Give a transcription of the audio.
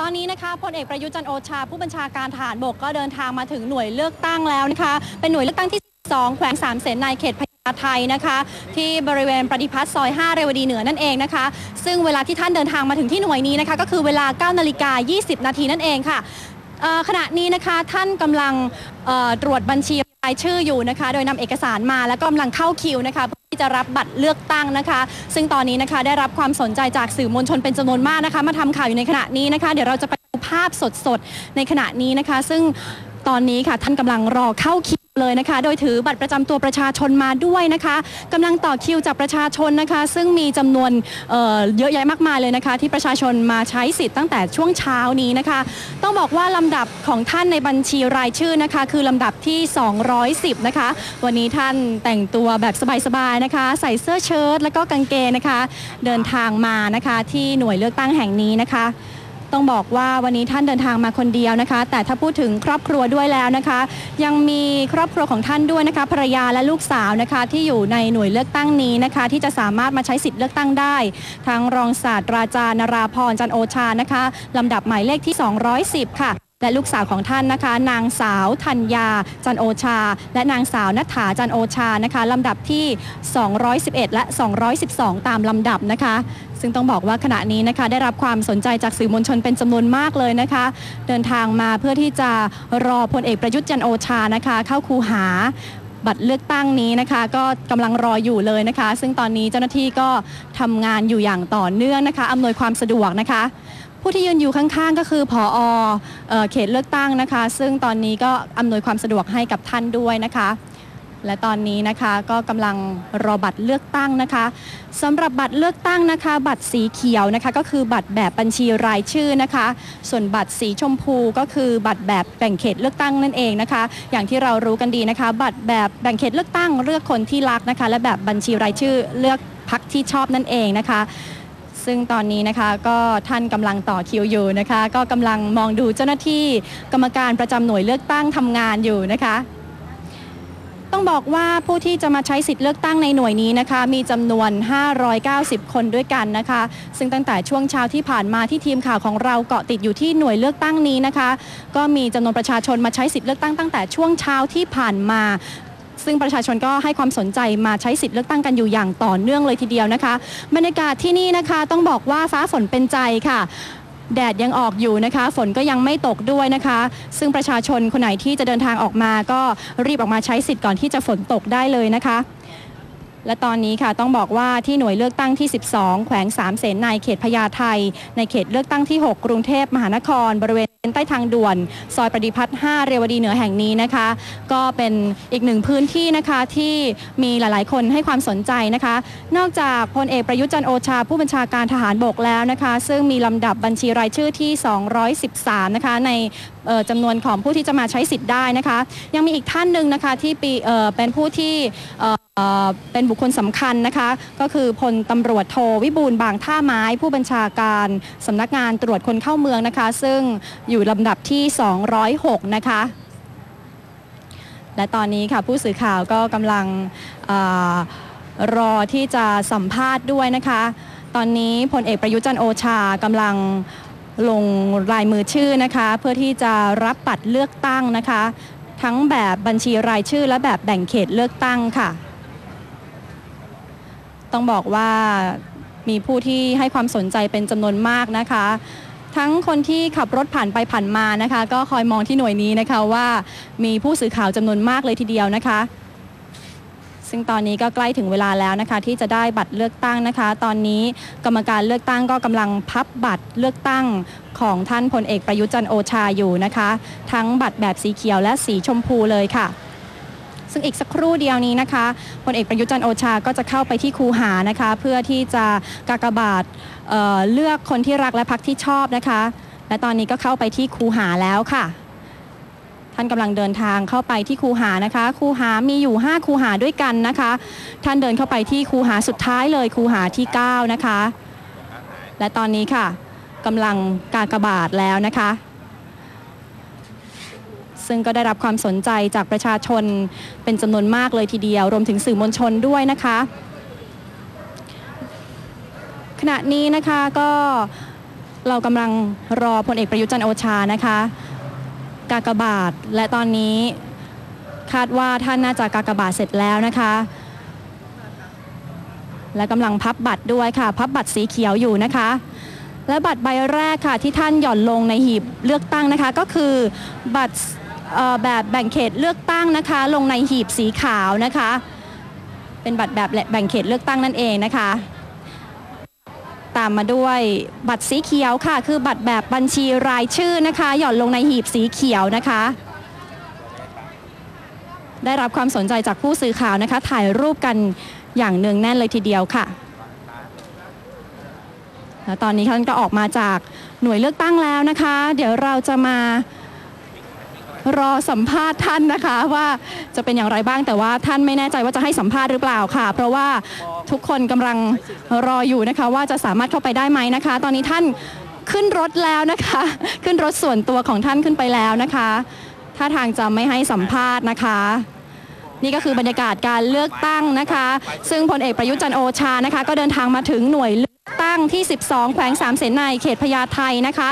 ตอนนี้นะคะพลเอกประยุทธ์จันโอชา ผู้บัญชาการทหารบกก็เดินทางมาถึงหน่วยเลือกตั้งแล้วนะคะ เป็นหน่วยเลือกตั้งที่ 2 แขวงสามเสนในเขตพญาไทนะคะ ที่บริเวณปฏิพัฒน์ซอย 5 เรวดีเหนือนั่นเองนะคะ ซึ่งเวลาที่ท่านเดินทางมาถึงที่หน่วยนี้นะคะ ก็คือเวลา9นาฬิกา20 นาทีนั่นเองค่ะขณะนี้นะคะท่านกำลังตรวจบัญชีรายชื่ออยู่นะคะ โดยนำเอกสารมาแล้วก็กำลังเข้าคิวนะคะ ที่จะรับบัตรเลือกตั้งนะคะ ซึ่งตอนนี้นะคะได้รับความสนใจจากสื่อมวลชนเป็นจำนวนมากนะคะ มาทำข่าวอยู่ในขณะนี้นะคะ เดี๋ยวเราจะไปดูภาพสดๆ ในขณะนี้นะคะ ซึ่งตอนนี้ค่ะท่านกำลังรอเข้าคิว เลยนะคะ โดยถือบัตรประจำตัวประชาชนมาด้วยนะคะกำลังต่อคิวจากประชาชนนะคะ ซึ่งมีจำนวนเเยอะแยะมากมายเลยนะคะ ที่ประชาชนมาใช้สิทธิ์ตั้งแต่ช่วงเช้านี้นะคะ ต้องบอกว่าลำดับของท่านในบัญชีรายชื่อนะคะ คือลำดับที่ 210 นะคะ วันนี้ท่านแต่งตัวแบบสบายๆนะคะ ใส่เสื้อเชิ้ตแล้วก็กางเกงนะคะ เดินทางมานะคะที่หน่วยเลือกตั้งแห่งนี้นะคะ ต้องบอกว่าวันนี้ท่านเดินทางมาคนเดียวนะคะ แต่ถ้าพูดถึงครอบครัวด้วยแล้วนะคะ ยังมีครอบครัวของท่านด้วยนะคะภรรยาและลูกสาวนะคะ ที่อยู่ในหน่วยเลือกตั้งนี้นะคะ ที่จะสามารถมาใช้สิทธิ์เลือกตั้งได้ทั้งรองศาสตราจารย์นราพรจันโอชานะคะลำดับหมายเลขที่ 210 ค่ะ และลูกสาวของท่านนะคะ นางสาวธัญญาจันโอชา และนางสาวนัฐาจันโอชานะคะลำดับที่ 211 และ 212 ตามลำดับนะคะ ซึ่งต้องบอกว่าขณะนี้นะคะ ได้รับความสนใจจากสื่อมวลชนเป็นจำนวนมากเลยนะคะ เดินทางมาเพื่อที่จะรอพลเอกประยุทธ์จันโอชานะคะ เข้าคูหาบัตรเลือกตั้งนี้นะคะ ก็กำลังรออยู่เลยนะคะ ซึ่งตอนนี้เจ้าหน้าที่ก็ทำงานอยู่อย่างต่อเนื่องนะคะอำนวยความสะดวกนะคะ ผู้ที่ยืนอยู่ข้างๆ ก็คือผอเอ่อเขตเลือกตั้งนะคะ ซึ่งตอนนี้ก็อำนวยความสะดวกให้กับท่านด้วยนะคะ และตอนนี้นะคะก็กำลังรอบัตรเลือกตั้งนะคะสำหรับบัตรเลือกตั้งนะคะ บัตรสีเขียวนะคะ ก็คือบัตรแบบบัญชีรายชื่อนะคะ ส่วนบัตรสีชมพูก็คือบัตรแบบแบ่งเขตเลือกตั้งนั่นเองนะคะ อย่างที่เรารู้กันดีนะคะ บัตรแบบแบ่งเขตเลือกตั้งเลือกคนที่รักนะคะ และแบบบัญชีรายชื่อเลือกพักที่ชอบนั่นเองนะคะ ซึ่งตอนนี้นะคะก็ท่านกำลังต่อคิวอยู่นะคะ ก็กำลังมองดูเจ้าหน้าที่กรรมการประจำหน่วยเลือกตั้งทำงานอยู่นะคะ ต้องบอกว่าผู้ที่จะมาใช้สิทธิ์เลือกตั้งในหน่วยนี้นะคะ มีจำนวน 590 คนด้วยกันนะคะ ซึ่งตั้งแต่ช่วงเช้าที่ผ่านมาที่ทีมข่าวของเราเกาะติดอยู่ที่หน่วยเลือกตั้งนี้นะคะ ก็มีจำนวนประชาชนมาใช้สิทธิ์เลือกตั้งตั้งแต่ช่วงเช้าที่ผ่านมา ซึ่งประชาชนก็ให้ความสนใจมาใช้สิทธิ์เลือกตั้งกันอยู่อย่างต่อเนื่องเลยทีเดียวนะคะ บรรยากาศที่นี่นะคะต้องบอกว่าฟ้าฝนเป็นใจค่ะแดดยังออกอยู่นะคะ ฝนก็ยังไม่ตกด้วยนะคะ ซึ่งประชาชนคนไหนที่จะเดินทางออกมา ก็รีบออกมาใช้สิทธิ์ก่อนที่จะฝนตกได้เลยนะคะ และตอนนี้ค่ะต้องบอกว่าที่หน่วยเลือกตั้งที่ 12 แขวงสามเสนในเขตพญาไทในเขตเลือกตั้งที่ 6 กรุงเทพมหานคร บริเวณใต้ทางด่วน ซอยปฏิพัฒน์5เรวดีเหนือแห่งนี้นะคะ ก็เป็นอีกหนึ่งพื้นที่นะคะที่มีหลายๆ คนให้ความสนใจนะคะ นอกจากพลเอกประยุทธ์จันโอชา ผู้บัญชาการทหารบกแล้วนะคะ ซึ่งมีลำดับบัญชีรายชื่อที่ 213 นะคะในจำนวนของผู้ที่จะมาใช้สิทธิ์ได้นะคะ ยังมีอีกท่านหนึ่งนะคะที่เป็นผู้ที่ เป็นบุคคลสำคัญนะคะ ก็คือพลตำรวจโทวิบูลบางท่าไม้ ผู้บัญชาการสำนักงานตรวจคนเข้าเมืองนะคะ ซึ่งอยู่ลำดับที่ 206 นะคะ และตอนนี้ค่ะผู้สื่อข่าวก็กำลังอรอที่จะสัมภาษณ์ด้วยนะคะ ตอนนี้พลเอกประยุจันโอชากำลังลงลายมือชื่อนะคะ เพื่อที่จะรับบัตรเลือกตั้งนะคะ ทั้งแบบบัญชีรายชื่อและแบบแบ่งเขตเลือกตั้งค่ะ ต้องบอกว่ามีผู้ที่ให้ความสนใจเป็นจำนวนมากนะคะ ทั้งคนที่ขับรถผ่านไปผ่านมานะคะ ก็คอยมองที่หน่วยนี้นะคะว่ามีผู้สื่อข่าวจำนวนมากเลยทีเดียวนะคะ ซึ่งตอนนี้ก็ใกล้ถึงเวลาแล้วนะคะ ที่จะได้บัตรเลือกตั้งนะคะ ตอนนี้กรรมการเลือกตั้งก็กำลังพับบัตรเลือกตั้งของท่านพลเอกประยุทธ์จันโอชาอยู่นะคะ ทั้งบัตรแบบสีเขียวและสีชมพูเลยค่ะ ซึ่งอีกสักครู่เดียวนี้นะคะพลเอกประยุจันโอชาก็จะเข้าไปที่คูหานะคะ เพื่อที่จะกากบาทเเลือกคนที่รักและพักที่ชอบนะคะ และตอนนี้ก็เข้าไปที่คูหาแล้วค่ะ ท่านกำลังเดินทางเข้าไปที่คูหานะคะคูหามีอยู่ 5 คูหาด้วยกันนะคะ ท่านเดินเข้าไปที่คูหาสุดท้ายเลยคูหาที่ 9 นะคะ และตอนนี้ค่ะกำลังกากบาทแล้วนะคะ ซึ่งก็ได้รับความสนใจจากประชาชนเป็นจำนวนมากเลยทีเดียว รวมถึงสื่อมวลชนด้วยนะคะ ขณะนี้นะคะก็เรากำลังรอพลเอกประยุจันทร์โอชานะคะ กากบาทและตอนนี้คาดว่าท่านน่าจะกากบาทเสร็จแล้วนะคะ และกำลังพับบัตรด้วยค่ะ พับบัตรสีเขียวอยู่นะคะ และบัตรใบแรกค่ะที่ท่านหย่อนลงในหีบเลือกตั้งนะคะ ก็คือบัตร แบบแบ่งเขตเลือกตั้งนะคะ ลงในหีบสีขาวนะคะ เป็นบัตรแบบแบ่งเขตเลือกตั้งนั่นเองนะคะ ตามมาด้วยบัตรสีเขียวค่ะ คือบัตรแบบบัญชีรายชื่อนะคะ หย่อนลงในหีบสีเขียวนะคะ ได้รับความสนใจจากผู้สื่อข่าวนะคะ ถ่ายรูปกันอย่างเนืองแน่นเลยทีเดียวค่ะแล้วตอนนี้ท่านก็ออกมาจากหน่วยเลือกตั้งแล้วนะคะ เดี๋ยวเราจะมา รอสัมภาษณ์ท่านนะคะว่าจะเป็นอย่างไรบ้างแต่ว่าท่านไม่แน่ใจว่าจะให้สัมภาษณ์หรือเปล่าค่ะ เพราะว่าทุกคนกำลังรออยู่นะคะ ว่าจะสามารถเข้าไปได้ไหมนะคะ ตอนนี้ท่านขึ้นรถแล้วนะคะ ขึ้นรถส่วนตัวของท่านขึ้นไปแล้วนะคะท่าทางจะไม่ให้สัมภาษณ์นะคะนี่ก็คือบรรยากาศการเลือกตั้งนะคะ ซึ่งพลเอกประยุจันโอชานะคะ ก็เดินทางมาถึงหน่วยเลือกตั้งที่ 12 แขวงสามเสนในเขตพญาไทนะคะ